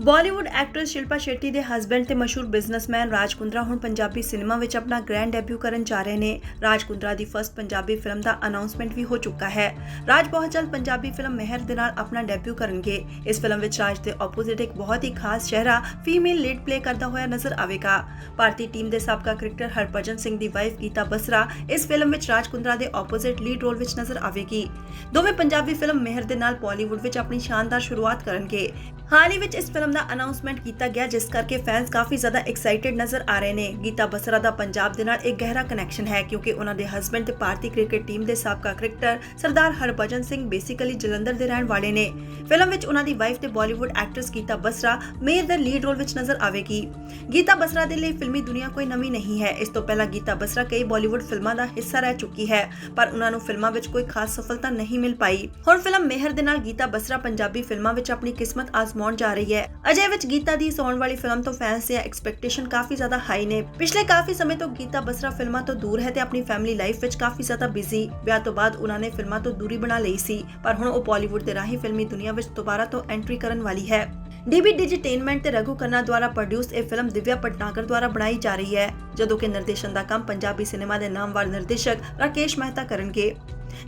Bollywood actress Shilpa Shetty ਦੇ husband ਤੇ ਮਸ਼ਹੂਰ ਬਿਜ਼ਨਸਮੈਨ ਰਾਜ ਕੁੰਦਰਾ ਹੁਣ ਪੰਜਾਬੀ ਸਿਨੇਮਾ ਵਿੱਚ ਆਪਣਾ ਗ੍ਰੈਂਡ ਡੈਬਿਊ ਕਰਨ ਜਾ ਰਹੇ ਨੇ। ਰਾਜ ਕੁੰਦਰਾ ਦੀ ਫਰਸਟ ਪੰਜਾਬੀ ਫਿਲਮ ਦਾ ਅਨਾਉਂਸਮੈਂਟ ਵੀ ਹੋ ਚੁੱਕਾ ਹੈ। ਰਾਜ ਬਹੁਤ ਜਲਦ ਪੰਜਾਬੀ ਫਿਲਮ ਮਹਿਰ ਦੇ ਨਾਲ ਆਪਣਾ ਡੈਬਿਊ ਕਰਨਗੇ। ਇਸ ਫਿਲਮ ਵਿੱਚ ਰਾਜ ਦੇ ਆਪੋਜ਼ਿਟ ਇੱਕ ਬਹੁਤ ਹੀ ਖਾਸ ਚਿਹਰਾ ਫੀਮੇਲ ਲੀਡ ਪਲੇ ਕਰਦਾ ਹੋਇਆ ਨਜ਼ਰ ਆਵੇਗਾ। ਭਾਰਤੀ ਟੀਮ ਦੇ ਸਾਬਕਾ ਕ੍ਰਿਕਟਰ ਹਰਭਜਨ ਸਿੰਘ ਦੀ ਵਾਈਫ ਗੀਤਾ ਬਸਰਾ ਇਸ ਫਿਲਮ ਵਿੱਚ ਰਾਜ ਕੁੰਦਰਾ ਦੇ ਆਪੋਜ਼ਿਟ ਲੀਡ ਰੋਲ ਵਿੱਚ ਨਜ਼ਰ ਆਵੇਗੀ। ਦੋਵੇਂ ਪੰਜਾਬੀ ਫਿਲਮ ਮਹਿਰ ਦੇ ਨਾਲ ਬਾਲੀਵੁੱਡ ਵਿੱਚ ਆਪਣੀ ਸ਼ਾਨਦਾਰ ਸ਼ੁਰੂਆਤ ਕਰਨਗੇ। ਹਾਲ ਹੀ ਵਿੱਚ ਇਸ ਫਿਲਮ ਦਾ ਅਨਾਉਂਸਮੈਂਟ ਕੀਤਾ ਗਿਆ, ਜਿਸ ਕਰਕੇ ਫੈਨਸ ਕਾਫੀ ਜ਼ਿਆਦਾ ਐਕਸਾਈਟਿਡ ਨਜ਼ਰ ਆ ਰਹੇ ਨੇ। ਗੀਤਾ ਬਸਰਾ ਦਾ ਪੰਜਾਬ ਦੇ ਨਾਲ ਇੱਕ ਗਹਿਰਾ ਕਨੈਕਸ਼ਨ ਹੈ, ਕਿਉਂਕਿ ਉਹਨਾਂ ਦੇ ਹਸਬੰਡ ਤੇ ਭਾਰਤੀ ਕ੍ਰਿਕਟ ਟੀਮ ਦੇ ਸਾਬਕਾ ਕ੍ਰਿਕਟਰ ਸਰਦਾਰ ਹਰਭਜਨ ਸਿੰਘ ਬੇਸਿਕਲੀ ਜਲੰਧਰ ਦੇ ਰਹਿਣ ਵਾਲੇ ਨੇ। ਫਿਲਮ ਵਿੱਚ ਉਹਨਾਂ ਦੀ ਵਾਈਫ ਤੇ ਬਾਲੀਵੁੱਡ ਐਕਟਰਸ ਗੀਤਾ ਬਸਰਾ ਮੇਰ ਦੇ ਲੀਡ ਰੋਲ ਵਿੱਚ ਨਜ਼ਰ ਆਵੇਗੀ। ਗੀਤਾ ਬਸਰਾ ਦੇ ਲਈ ਫਿਲਮੀ ਦੁਨੀਆ ਕੋਈ ਨਵੀਂ ਨਹੀਂ ਹੈ। ਇਸ ਤੋਂ ਪਹਿਲਾਂ ਗੀਤਾ ਬਸਰਾ ਕਈ ਬਾਲੀਵੁੱਡ ਫਿਲਮਾਂ ਦਾ ਹਿੱਸਾ ਰਹਿ ਚੁੱਕੀ ਹੈ, ਪਰ ਉਹਨਾਂ ਨੂੰ ਫਿਲਮਾਂ ਵਿੱਚ ਕੋਈ ਖਾਸ ਸਫਲਤਾ ਨਹੀਂ ਮਿਲ ਪਾਈ। ਹੁਣ ਫਿਲਮ ਮਿਹਰ ਦੇ ਨਾਲ ਗੀਤਾ ਬਸਰਾ ਪੰਜਾਬੀ ਫਿਲਮਾਂ ਵਿੱਚ ਆਪਣੀ ਕਿਸਮਤ ਆਜ਼ਮਾਉਣ ਜਾ ਰਹੀ ਹੈ। ਅਜੇ ਵਿੱਚ ਗੀਤਾ ਦੀ ਇਸ ਵਾਲੀ ਫਿਲਮ ਤੋਂ ਫੈਨਸ ਦੀਆਂ ਐਕਸਪੈਕਟੇਸ਼ਨ ਕਾਫੀ ਜ਼ਿਆਦਾ ਹਾਈ ਨੇ। ਪਿਛਲੇ ਕਾਫੀ ਸਮੇਂ ਤੋਂ ਗੀਤਾ ਬਸਰਾ ਫਿਲਮਾਂ ਤੋਂ ਦੂਰ ਹੈ ਤੇ ਆਪਣੀ ਫੈਮਿਲੀ ਲਾਈਫ ਵਿੱਚ ਕਾਫੀ ਜ਼ਿਆਦਾ ਬਿਜ਼ੀ ਵਿਆਹ ਤੋਂ ਬਾਅਦ ਉਹਨਾਂ ਨੇ ਫਿਲਮਾਂ ਤੋਂ ਦੂਰੀ ਬਣਾ ਲਈ ਸੀ, ਪਰ ਹੁਣ ਉਹ ਬਾਲੀਵੁੱਡ ਦੇ ਰਾਹੀਂ ਫਿਲਮੀ ਦੁਨੀਆ ਵਿੱਚ ਦੁਬਾਰਾ ਤੋਂ ਐਂਟਰੀ ਕਰਨ ਵਾਲੀ ਹੈ। ਡੀਬੀ ਡਿਜੀਟੇਨਮੈਂਟ ਤੇ ਰਘੂ ਖੰਨਾ ਦੁਆਰਾ ਪ੍ਰੋਡਿਊਸ ਇਹ ਫਿਲਮ ਦਿਵਿਆ ਪਟਨਾਗਰ ਦੁਆਰਾ ਬਣਾਈ ਜਾ ਰਹੀ ਹੈ, ਜਦੋਂ ਕਿ ਨਿਰਦੇਸ਼ਨ ਦਾ ਕੰਮ ਪੰਜਾਬੀ ਸਿਨੇਮਾ ਦੇ ਨਾਮਵਰ ਨਿਰਦੇਸ਼ਕ ਰਾਕੇਸ਼ ਮਹਿਤਾ ਕਰਨਗੇ।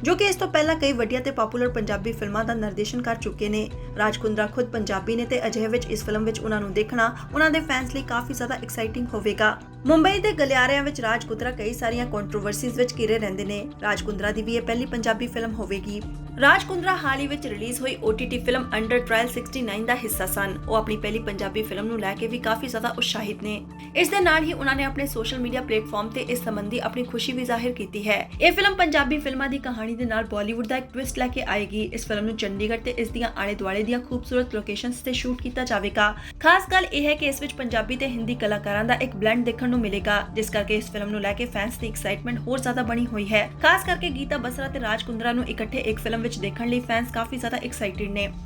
ਜੋ ਕਿ ਇਸ ਤੋਂ ਪਹਿਲਾਂ ਕਈ ਵੱਡੀਆਂ ਤੇ ਪਪੂਲਰ ਪੰਜਾਬੀ ਫਿਲਮਾਂ ਦਾ ਨਿਰਦੇਸ਼ਨ ਕਰ ਚੁੱਕੇ ਨੇ। ਰਾਜ ਕੁੰਦਰਾ ਖੁਦ ਪੰਜਾਬੀ ਨੇ ਤੇ ਅਜਿਹੇ ਵਿੱਚ ਇਸ ਫਿਲਮ ਵਿੱਚ ਉਹਨਾਂ ਨੂੰ ਦੇਖਣਾ, ਉਹਨਾਂ ਦੇ ਫੈਨਸ ਲਈ ਕਾਫੀ ਜ਼ਿਆਦਾ ਐਕਸਾਈਟਿੰਗ ਹੋਵੇਗਾ। ਮੁੰਬਈ ਦੇ ਗਲਿਆਰਿਆਂ ਵਿੱਚ ਰਾਜ ਕੁੰਦਰਾ ਕਈ ਸਾਰੀਆਂ ਕੰਟਰੋਵਰਸੀਜ਼ ਵਿੱਚ ਘਿਰੇ ਰਹਿੰਦੇ ਨੇ। ਰਾਜ ਕੁੰਦਰਾ ਦੀ ਵੀ ਇਹ ਪਹਿਲੀ ਪੰਜਾਬੀ ਫਿਲਮ ਹੋਵੇਗੀ। ਰਾਜ ਕੁੰਦਰਾ ਹਾਲ ਹੀ ਵਿੱਚ ਰਿਲੀਜ਼ ਹੋਈ OTT ਫਿਲਮ ਅੰਡਰ ਟ੍ਰਾਇਲ 69 ਦਾ ਹਿੱਸਾ ਸਨ। ਉਹ ਆਪਣੀ ਪਹਿਲੀ ਪੰਜਾਬੀ ਫਿਲਮ ਨੂੰ ਲੈ ਕੇ ਵੀ ਕਾਫੀ ਜ਼ਿਆਦਾ ਉਤਸ਼ਾਹਿਤ ਨੇ। ਇਸ ਦੇ ਨਾਲ ਹੀ ਉਹਨਾਂ ਨੇ ਆਪਣੇ ਸੋਸ਼ਲ ਮੀਡੀਆ ਪਲੇਟਫਾਰਮ ਤੇ ਇਸ ਸੰਬੰਧੀ ਆਪਣੀ ਖੁਸ਼ੀ ਵੀ ਜ਼ਾਹਿਰ ਕੀਤੀ ਹੈ। ਇਹ ਫਿਲਮ ਪੰਜਾਬੀ ਫਿਲਮਾਂ ਦੀ ਕਹਾਣੀ ਦੇ ਨਾਲ ਬਾਲੀਵੁੱਡ ਦਾ ਇੱਕ ਟਵਿਸਟ ਲੈ ਕੇ ਆਏਗੀ। ਇਸ ਫਿਲਮ ਨੂੰ ਚੰਡੀਗੜ੍ਹ ਤੇ ਇਸ ਦੀਆਂ ਆਲੇ ਦੁਆਲੇ ਦੀਆਂ ਖੂਬਸੂਰਤ ਲੋਕੇਸ਼ਨਸ ਤੇ ਸ਼ੂਟ ਕੀਤਾ ਜਾਵੇਗਾ। ਖਾਸ ਗੱਲ ਇਹ ਹੈ ਕਿ ਇਸ ਵਿੱਚ ਪੰਜਾਬੀ ਤੇ ਹਿੰਦੀ ਕਲਾਕਾਰਾਂ ਦਾ ਇੱਕ ਬਲੈਂਡ ਦੇਖਣ ਦੇਖਣ ਨੂੰ ਮਿਲੇਗਾ, ਜਿਸ ਕਰਕੇ ਇਸ ਫਿਲਮ ਨੂੰ ਲੈ ਕੇ ਫੈਨਸ ਦੀ ਐਕਸਾਈਟਮੈਂਟ ਹੋਰ ਜ਼ਿਆਦਾ ਬਣੀ ਹੋਈ ਹੈ। ਖਾਸ ਕਰਕੇ ਗੀਤਾ ਬਸਰਾ ਤੇ ਰਾਜ ਕੁੰਦਰਾ ਨੂੰ ਇਕੱਠੇ ਇੱਕ ਫਿਲਮ ਵਿੱਚ ਦੇਖਣ ਲਈ ਫੈਨਸ ਕਾਫੀ ਜ਼ਿਆਦਾ ਐਕਸਾਈਟਿਡ ਨੇ।